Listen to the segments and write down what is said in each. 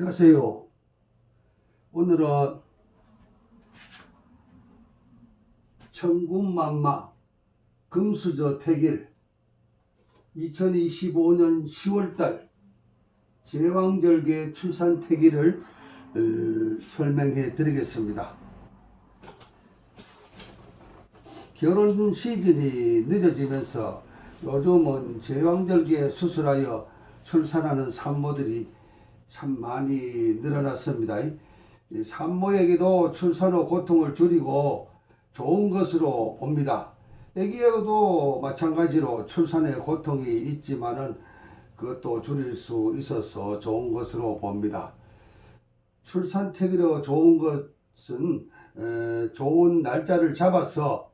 안녕하세요. 오늘은 천군만마 금수저 태길 2025년 10월달 제왕절개 출산 태길을 어, 설명해 드리겠습니다. 결혼 시즌이 늦어지면서 요즘은 제왕절개 수술하여 출산하는 산모들이 참 많이 늘어났습니다. 이 산모에게도 출산 후 고통을 줄이고 좋은 것으로 봅니다. 애기에도 마찬가지로 출산의 고통이 있지만은 그것도 줄일 수 있어서 좋은 것으로 봅니다. 출산 태기로 좋은 것은 에, 좋은 날짜를 잡아서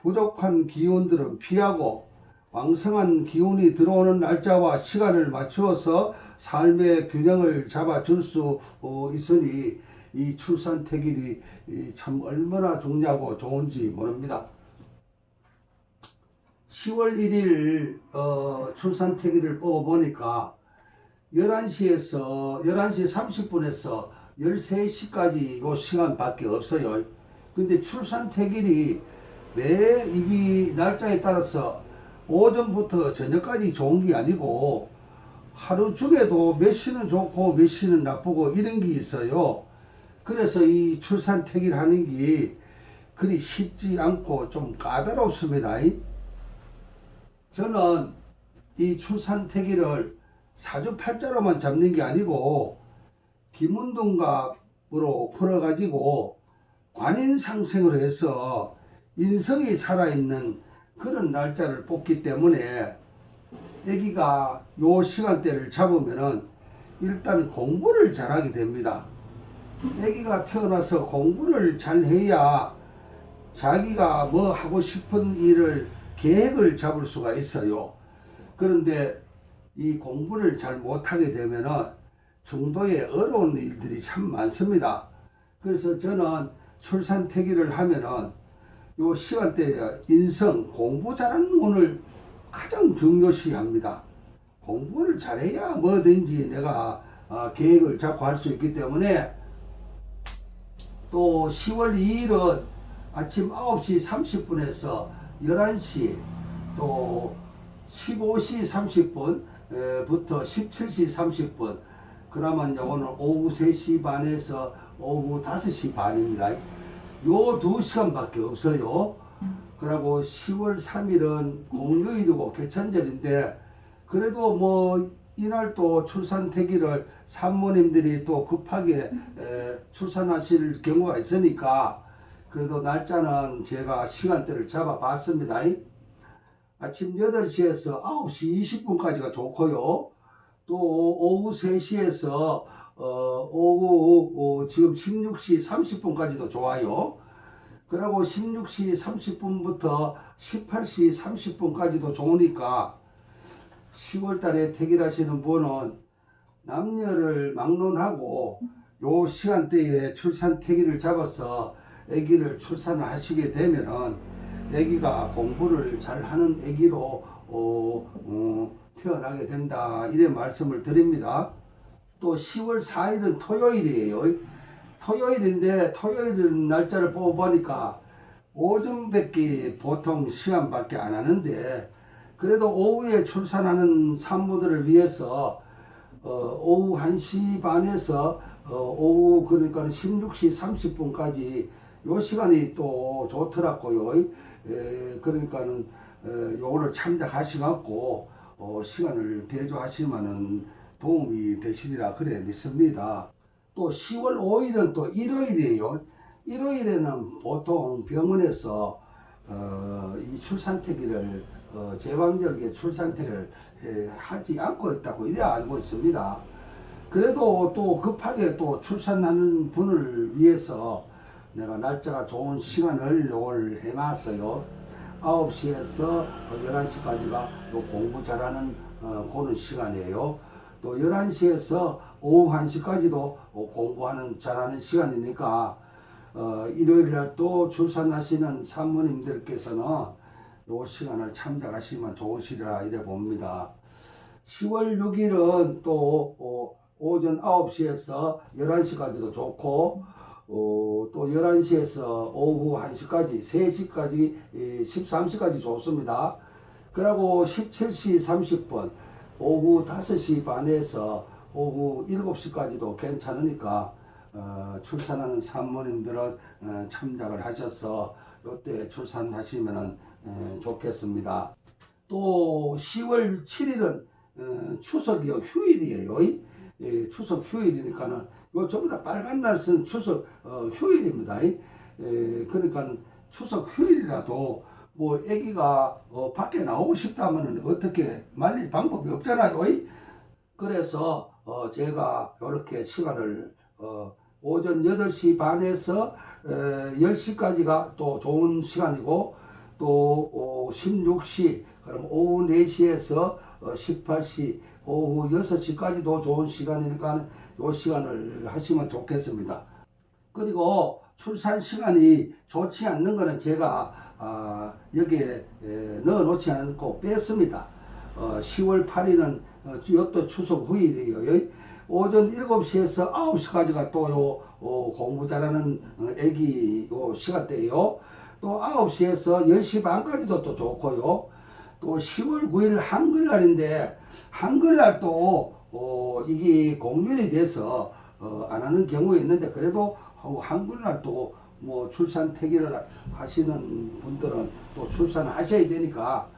부족한 기운들은 피하고 왕성한 기운이 들어오는 날짜와 시간을 맞추어서 삶의 균형을 잡아줄 수 어, 있으니 이 출산 태길이 이참 얼마나 좋냐고 좋은지 모릅니다. 10월 1일 어, 출산 태길을 뽑아보니까 11시에서 11시 30분에서 13시까지 요 시간밖에 없어요. 근데 출산 태길이 매 입이 날짜에 따라서 오전부터 저녁까지 좋은 게 아니고 하루 중에도 몇 시는 좋고 몇 시는 나쁘고 이런 게 있어요. 그래서 이 출산 태길 하는 게 그리 쉽지 않고 좀 까다롭습니다. 저는 이 출산 태기를 사주팔자로만 잡는 게 아니고 김운동갑으로 풀어가지고 관인상생으로 해서 인성이 살아있는 그런 날짜를 뽑기 때문에 아기가 요 시간대를 잡으면은 일단 공부를 잘하게 됩니다. 아기가 태어나서 공부를 잘 해야 자기가 뭐 하고 싶은 일을 계획을 잡을 수가 있어요. 그런데 이 공부를 잘 못하게 되면은 중도에 어려운 일들이 참 많습니다. 그래서 저는 출산 태기를 하면은 요 시간대에 인성 공부 잘하는 분을 가장 중요시 합니다. 공부를 잘해야 뭐든지 내가 어, 계획을 잡고 할 수 있기 때문에 또 10월 2일은 아침 9시 30분에서 11시 또 15시 30분부터 17시 30분 그러면 요거는 오후 3시 반에서 오후 5시 반입니다. 요 두 시간밖에 없어요. 그리고 10월 3일은 공휴일이고 개천절인데 그래도 뭐 이날 또 출산 태기를 산모님들이 또 급하게 에, 출산하실 경우가 있으니까 그래도 날짜는 제가 시간대를 잡아 봤습니다. 아침 8시에서 9시 20분까지가 좋고요. 또 오후 3시에서 어, 오후 어, 지금 16시 30분까지도 좋아요. 그리고 16시 30분부터 18시 30분까지도 좋으니까 10월 달에 퇴길하시는 분은 남녀를 막론하고 요 시간대에 출산 퇴길을 잡아서 아기를 출산을 하시게 되면은 아기가 공부를 잘 하는 아기로 어, 어, 태어나게 된다 이래 말씀을 드립니다. 또 10월 4일은 토요일이에요. 토요일인데 토요일 날짜를 뽑아보니까 오전밖에 보통 시간밖에 안 하는데 그래도 오후에 출산하는 산모들을 위해서 어, 오후 1시 반에서 어, 오후 그러니까 16시 30분까지 요 시간이 또 좋더라고요. 에, 그러니까는 에, 요거를 참작하시갖고 어, 시간을 대조하시면은 도움이 되시리라 그래 믿습니다. 또 10월 5일은 또 일요일이에요. 일요일에는 보통 병원에서 어, 이 출산태기를 어, 제왕절개 출산태기를 에, 하지 않고 있다고 이래 알고 있습니다. 그래도 또 급하게 또 출산하는 분을 위해서 내가 날짜가 좋은 시간을 요걸 해놨어요. 9시에서 11시까지가 요 공부 잘하는 어, 그런 시간이에요. 또 11시에서 오후 1시까지도 공부하는 잘하는 시간이니까 어, 일요일 날또 출산하시는 산모님들께서는 요 시간을 참작하시면 좋으시리라 이래 봅니다. 10월 6일은 또 어, 오전 9시에서 11시까지도 좋고 어, 또 11시에서 오후 1시까지 3시까지 13시까지 좋습니다. 그리고 17시 30분 오후 5시 반에서 오후 7시까지도 괜찮으니까 어, 출산하는 산모님들은 어, 참작을 하셔서 이때 출산하시면 좋겠습니다. 또 10월 7일은 어, 추석 요 휴일이에요. 예, 추석 휴일이니까는 요 전부 다 빨간 날 쓴 추석 어, 휴일입니다. 예, 그러니까 추석 휴일이라도 뭐 아기가 어, 밖에 나오고 싶다면 어떻게 말릴 방법이 없잖아요. 예? 그래서 어, 제가 이렇게 시간을 어, 오전 8시 반에서 에, 10시까지가 또 좋은 시간이고 또 어, 16시 그럼 오후 4시에서 어, 18시 오후 6시까지도 좋은 시간이니까 이 시간을 하시면 좋겠습니다. 그리고 출산 시간이 좋지 않는 거는 제가 아, 여기에 에, 넣어 놓지 않고 뺐습니다. 어, 10월 8일은 어, 이것도 추석 후일이에요. 오전 7시에서 9시까지가 또요 어, 공부 잘하는 어, 애기 요 시간대예요. 또 9시에서 10시 반까지도 또 좋고요. 또 10월 9일 한글날인데 한글날 또 어, 이게 공연이 돼서 어, 안 하는 경우가 있는데 그래도 어, 한글날 또 뭐 출산 태기를 하시는 분들은 또 출산하셔야 되니까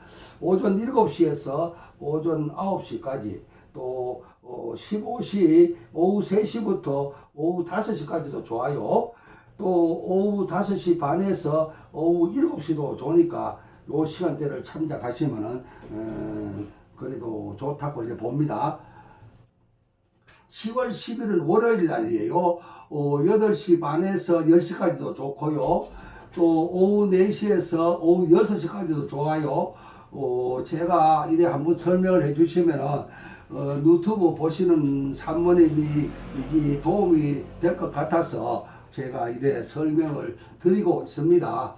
오전 7시에서 오전 9시까지 또 어, 15시 오후 3시부터 오후 5시까지도 좋아요. 또 오후 5시 반에서 오후 7시도 좋으니까 요 시간대를 참작하시면은 어, 그래도 좋다고 이렇게 봅니다. 10월 10일은 월요일 날이에요. 어, 8시 반에서 10시까지도 좋고요. 또 오후 4시에서 오후 6시까지도 좋아요. 어, 제가 이래 한번 설명을 해 주시면은 어, 유튜브 보시는 산모님이 이게 도움이 될 것 같아서 제가 이래 설명을 드리고 있습니다.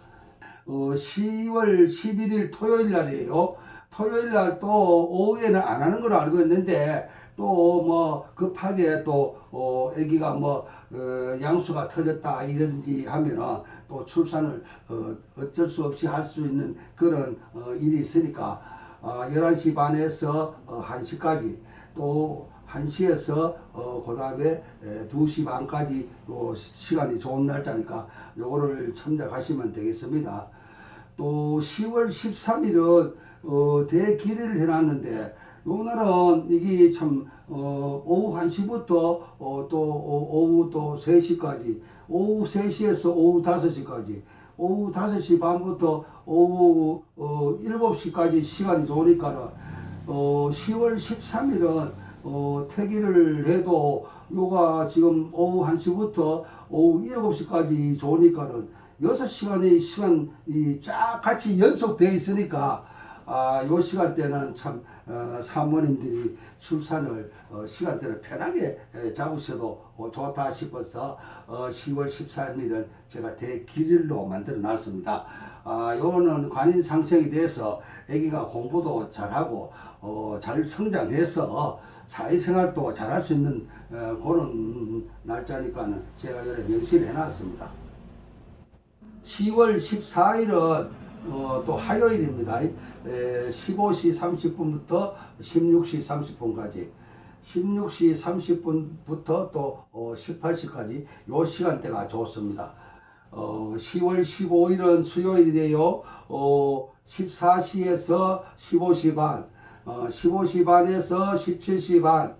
어, 10월 11일 토요일 날이에요. 토요일 날 또 오후에는 안 하는 걸로 알고 있는데 또 뭐 급하게 또 어, 아기가 뭐 어, 양수가 터졌다 이런지 하면은 또 출산을 어, 어쩔 수 없이 할 수 있는 그런 어, 일이 있으니까 어, 11시 반에서 어, 1시까지 또 1시에서 어, 그 다음에 2시 반까지 요 시간이 좋은 날짜니까 요거를 참작하시면 되겠습니다. 또 10월 13일은 어, 대기리를 해놨는데 요날은 이게 참 어, 오후 1시부터 어, 또 어, 오후 또 3시까지 오후 3시에서 오후 5시까지 오후 5시 반부터 오후 어, 7시까지 시간이 좋으니까는 어, 10월 13일은 어, 퇴기를 해도 요가 지금 오후 1시부터 오후 7시까지 좋으니까는 6시간의 시간이 쫙 같이 연속되어 있으니까 아, 요 시간대는 참 어, 사모님들이 출산을 어, 시간대를 편하게 에, 잡으셔도 어, 좋다 싶어서 어, 10월 13일은 제가 대기일로 만들어 놨습니다. 아, 요는 관인 상생이 돼서 아기가 공부도 잘하고 어, 잘 성장해서 사회생활도 잘할 수 있는 어, 그런 날짜니까는 제가 명시를 해놨습니다. 10월 14일은 어, 또 화요일입니다. 에, 15시 30분부터 16시 30분까지 16시 30분부터 또 어, 18시까지 요 시간대가 좋습니다. 어, 10월 15일은 수요일이에요. 어, 14시에서 15시 반, 어, 15시 반에서 17시 반,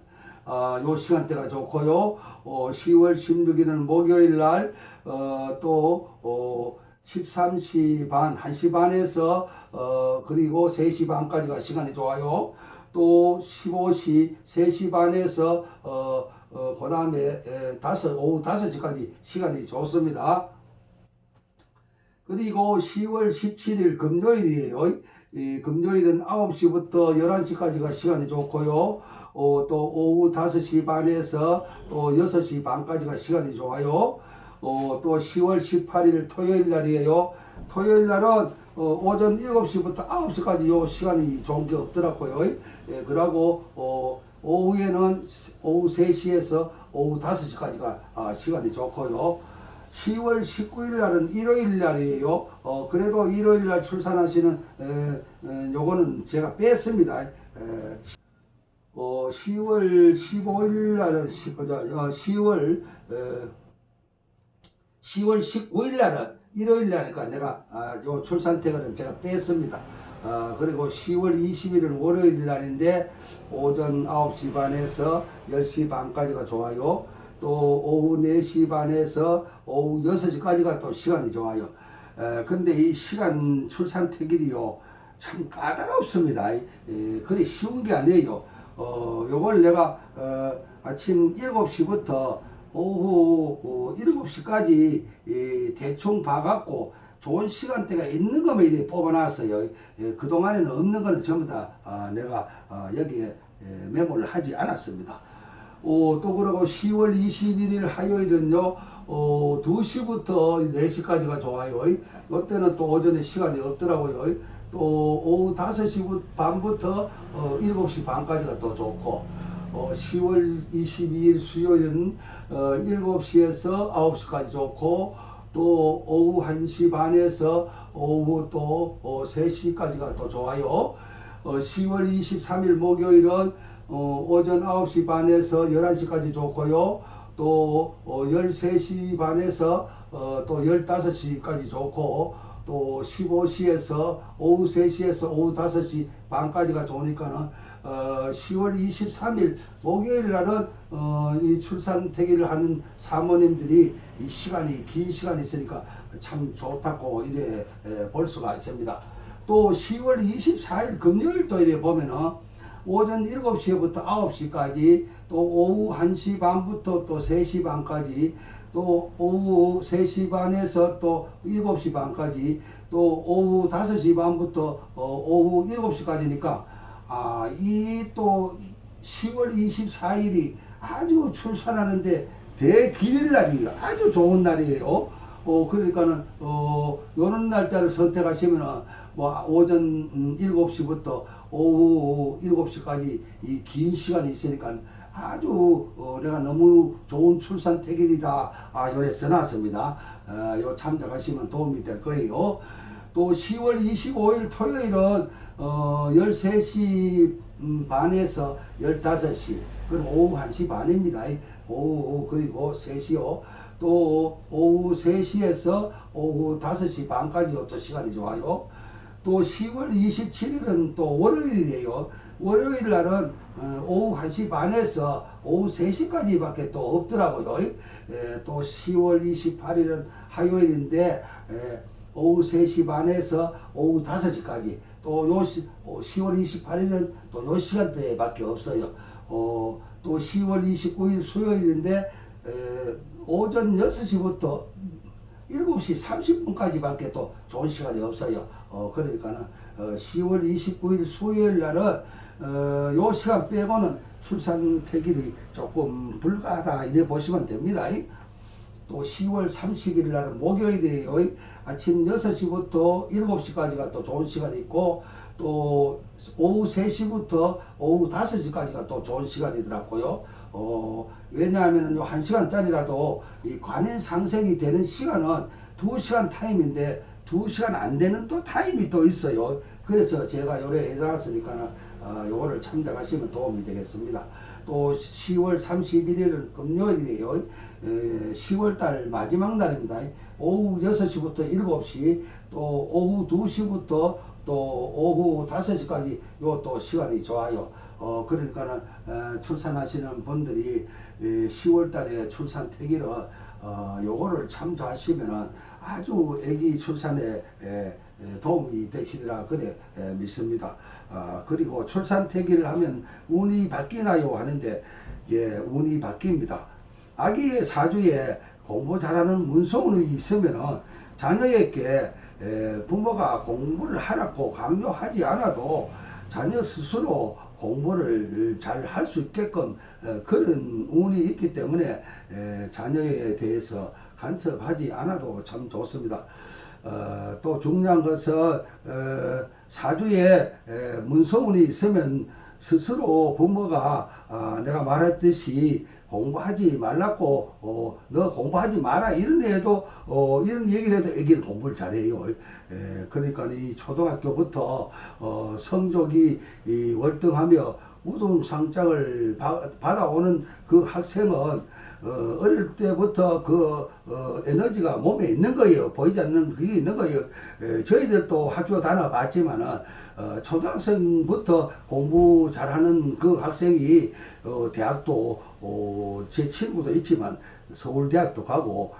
어, 요 시간대가 좋고요. 어, 10월 16일은 목요일 날, 어, 또, 어, 13시 반, 1시 반에서, 어, 그리고 3시 반까지가 시간이 좋아요. 또 15시, 3시 반에서, 어, 어, 그 다음에, 다섯, 오후 5시까지 시간이 좋습니다. 그리고 10월 17일 금요일이에요. 이 금요일은 9시부터 11시까지가 시간이 좋고요. 어, 또 오후 5시 반에서 또 6시 반까지가 시간이 좋아요. 어, 또 10월 18일 토요일 날이에요. 토요일 날은 어, 오전 7시부터 9시까지 요 시간이 좋은 게 없더라고요. 예, 그러고 어, 오후에는 오후 3시에서 오후 5시까지가 아, 시간이 좋고요. 10월 19일 날은 일요일 날이에요. 어, 그래도 일요일 날 출산하시는 에, 에, 요거는 제가 뺐습니다. 에, 어, 10월 15일 날은 시, 어, 저, 어, 10월 에, 10월 19일 날은 일요일 날이니까 내가 아, 요 출산택을 제가 뺐습니다. 아, 그리고 10월 20일은 월요일 날인데 오전 9시 반에서 10시 반까지가 좋아요. 또 오후 4시 반에서 오후 6시까지가 또 시간이 좋아요. 에, 근데 이 시간 출산택일이요. 참 까다롭습니다. 에, 그리 쉬운 게 아니에요. 어, 요걸 내가 어, 아침 7시부터 오후 어, 7시까지 이, 대충 봐갖고 좋은 시간대가 있는 것만 이렇게 뽑아놨어요. 예, 그동안에는 없는 거는 전부 다 아, 내가 아, 여기에 예, 메모를 하지 않았습니다. 어, 또 그러고 10월 21일 화요일은요, 어, 2시부터 4시까지가 좋아요. 이때는 또 오전에 시간이 없더라고요. 또 오후 5시 반부터 어, 7시 반까지가 또 좋고, 어, 10월 22일 수요일은 어, 7시에서 9시까지 좋고, 또 오후 1시 반에서 오후 또 어, 3시까지가 또 좋아요. 어, 10월 23일 목요일은 어, 오전 9시 반에서 11시까지 좋고요. 또 어, 13시 반에서 어, 또 15시까지 좋고 또 15시에서 오후 3시에서 오후 5시 반까지가 좋으니까는 어, 10월 23일 목요일 날은 어, 이 출산 대기를 하는 사모님들이 이 시간이 긴 시간이 있으니까 참 좋다고 이래 에, 볼 수가 있습니다. 또 10월 24일 금요일 또 이래 보면은 오전 7시부터 9시까지 또 오후 1시 반부터 또 3시 반까지 또 오후 3시 반에서 또 7시 반까지 또 오후 5시 반부터 어, 오후 7시까지니까 아, 이 또 10월 24일이 아주 출산하는데 대길일 날이 아주 좋은 날이에요. 어, 그러니까는, 어, 요런 날짜를 선택하시면은, 뭐, 오전 음, 7시부터 오후 7시까지 이 긴 시간이 있으니까 아주, 어, 내가 너무 좋은 출산 택일이다. 아, 요래 써놨습니다. 어, 요 참작하시면 도움이 될 거예요. 또 10월 25일 토요일은 어 13시 음, 반에서 15시 그럼 오후 1시 반입니다. 오후 그리고 3시요. 또 오후 3시에서 오후 5시 반까지요. 또 시간이 좋아요. 또 10월 27일은 또 월요일이에요. 월요일 날은 어, 오후 1시 반에서 오후 3시까지 밖에 또 없더라고요. 에, 또 10월 28일은 화요일인데 에, 오후 3시 반에서 오후 5시까지 또 요 10월 28일은 또 요 시간대밖에 없어요. 어, 또 10월 29일 수요일인데 에, 오전 6시부터 7시 30분까지밖에 또 좋은 시간이 없어요. 어, 그러니까는 어, 10월 29일 수요일 날은 어, 요 시간 빼고는 출산 태길이 조금 불가하다 이래 보시면 됩니다. 또 10월 30일 날은 목요일이에요. 아침 6시부터 7시까지가 또 좋은 시간이 있고 또 오후 3시부터 오후 5시까지가 또 좋은 시간이더라고요. 어, 왜냐하면 한 시간짜리라도 이 관인 상생이 되는 시간은 2시간 타임인데 2시간 안 되는 또 타임이 또 있어요. 그래서 제가 요래 해놨으니까 어, 요거를 참작하시면 도움이 되겠습니다. 또 10월 31일은 금요일이에요. 에, 10월달 마지막 날입니다. 오후 6시부터 7시, 또 오후 2시부터 또 오후 5시까지 요 또 시간이 좋아요. 어, 그러니까는 에, 출산하시는 분들이 10월달에 출산 태기를 어, 요거를 참조하시면은 아주 아기 출산에 에, 에, 도움이 되시리라 그래 에, 믿습니다. 아, 그리고 출산 태기를 하면 운이 바뀌나요 하는데 예, 운이 바뀝니다. 아기의 사주에 공부 잘하는 문성운이 있으면은 자녀에게 에, 부모가 공부를 하라고 강요하지 않아도 자녀 스스로 공부를 잘 할 수 있게끔 어, 그런 운이 있기 때문에 에, 자녀에 대해서 간섭하지 않아도 참 좋습니다. 어, 또 중요한 것은 어, 사주에 에, 문서운이 있으면 스스로 부모가 아, 내가 말했듯이 공부하지 말라고 어, 너 공부하지 마라 이런 애도 어, 이런 얘기를 해도 애기는 공부를 잘해요. 에, 그러니까 이 초등학교부터 어, 성적이 이 월등하며 우등상장을 바- 받아오는 그 학생은 어, 어릴 때부터 그 어, 에너지가 몸에 있는 거예요. 보이지 않는 그게 있는 거예요. 에, 저희들도 학교 다녀봤지만은 어, 초등학생부터 공부 잘하는 그 학생이 어, 대학도 어, 제 친구도 있지만 서울대학도 가고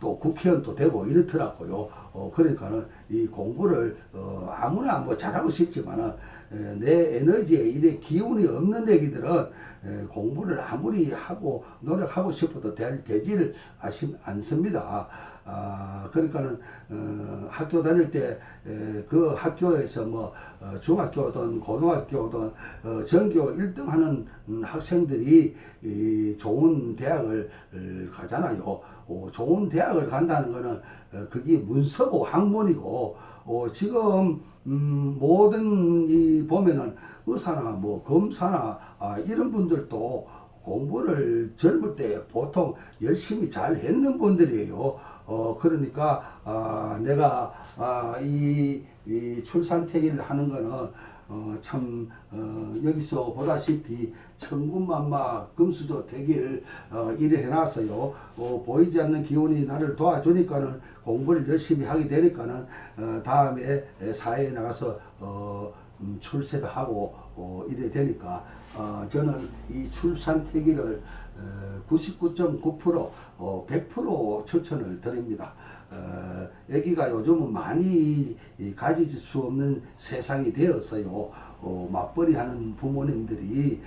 또 국회의원도 되고 이렇더라고요. 어, 그러니까는 이 공부를 어, 아무나 뭐 잘하고 싶지만은 에, 내 에너지에 이래 기운이 없는 애기들은 에, 공부를 아무리 하고 노력하고 싶어도 될, 되지를 않습니다. 아, 그러니까는 어, 학교 다닐 때 그 학교에서 뭐 어, 중학교든 고등학교든 어, 전교 1등 하는 음, 학생들이 이 좋은 대학을 어, 가잖아요. 어, 좋은 대학을 간다는 거는 어, 그게 문서고 학문이고 어, 지금 음, 모든 이 보면은 의사나 뭐 검사나 아, 이런 분들도 공부를 젊을 때 보통 열심히 잘 했는 분들이에요. 어, 그러니까, 아, 내가, 아, 이, 이 출산태기를 하는 거는, 어, 참, 어, 여기서 보다시피 천군만마 금수저 되길, 어, 이래 해놨어요. 어, 보이지 않는 기운이 나를 도와주니까는 공부를 열심히 하게 되니까는, 어, 다음에 사회에 나가서, 어, 음, 출세도 하고, 어, 이래 되니까, 어, 저는 이 출산태기를 어, 99.9% 어, 100% 추천을 드립니다. 어, 아기가 요즘은 많이 이, 가질 수 없는 세상이 되었어요. 어, 맞벌이 하는 부모님들이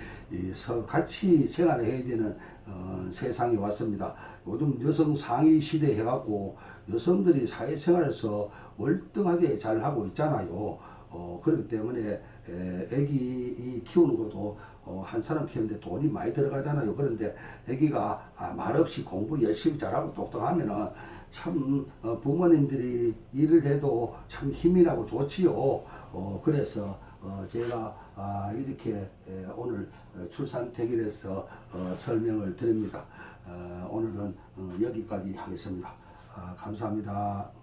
같이 생활을 해야 되는 어, 세상이 왔습니다. 요즘 여성 상위 시대 해갖고 여성들이 사회생활에서 월등하게 잘 하고 있잖아요. 어, 그렇기 때문에 에, 애기 이 키우는 것도 어, 한 사람 키우는데 돈이 많이 들어가잖아요. 그런데 애기가 아, 말없이 공부 열심히 잘하고 똑똑하면은 참 어, 부모님들이 일을 해도 참 힘이 나고 좋지요. 어, 그래서 어, 제가 아, 이렇게 에, 오늘 어, 출산태길에서 어, 설명을 드립니다. 어, 오늘은 어, 여기까지 하겠습니다. 아, 감사합니다.